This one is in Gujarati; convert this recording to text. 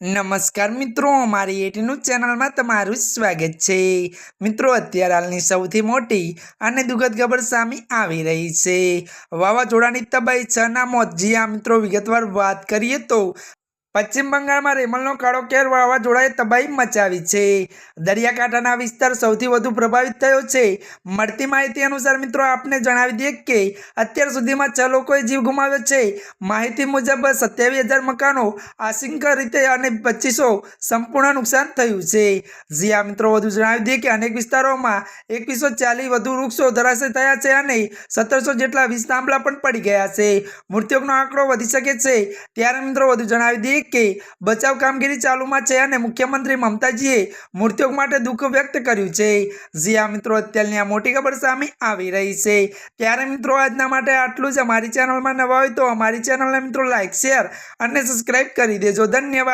નમસ્કાર મિત્રો, અમારી એટીનું ચેનલમાં તમારું સ્વાગત છે. મિત્રો, અત્યારે હાલની સૌથી મોટી અને દુઃખદ ખબર સામે આવી રહી છે. વાવાઝોડાની તબાહી, છના મોત, જી આ મિત્રો, વિગતવાર વાત કરીએ તો પશ્ચિમ બંગાળમાં રેમલનો કાળો કેર વાવાઝોડાએ તબાહી મચાવી છે. દરિયાકાંઠાના વિસ્તાર સૌથી વધુ પ્રભાવિત થયો છે. મળતી માહિતી અનુસાર મિત્રો, આપને જણાવી દઈએ કે અત્યાર સુધીમાં છ લોકોએ જીવ ગુમાવ્યો છે. માહિતી મુજબ, સત્યાવીસ હજાર મકાનો આશંક રીતે અને પચીસો સંપૂર્ણ નુકસાન થયું છે. જી મિત્રો, વધુ જણાવી દઈએ કે અનેક વિસ્તારોમાં એકવીસો ચાલીસ વધુ વૃક્ષો ધરાશય થયા છે અને સત્તરસો જેટલા વીસ થાંભલા પણ પડી ગયા છે. મૃત્યુનો આંકડો વધી શકે છે. ત્યારે મિત્રો, વધુ જણાવી દઈએ કે બચાવ કામગીરી ચાલુમાં છે અને મુખ્યમંત્રી મમતાજીએ મૃત્યુ માટે દુઃખ વ્યક્ત કર્યું છે. જી આ મિત્રો, અત્યારની આ મોટી ખબર સામે આવી રહી છે. ત્યારે મિત્રો, આજના માટે આટલું જ. અમારી ચેનલમાં નવા હોય તો અમારી ચેનલને મિત્રો લાઇક શેર અને સબસ્ક્રાઈબ કરી દેજો. ધન્યવાદ.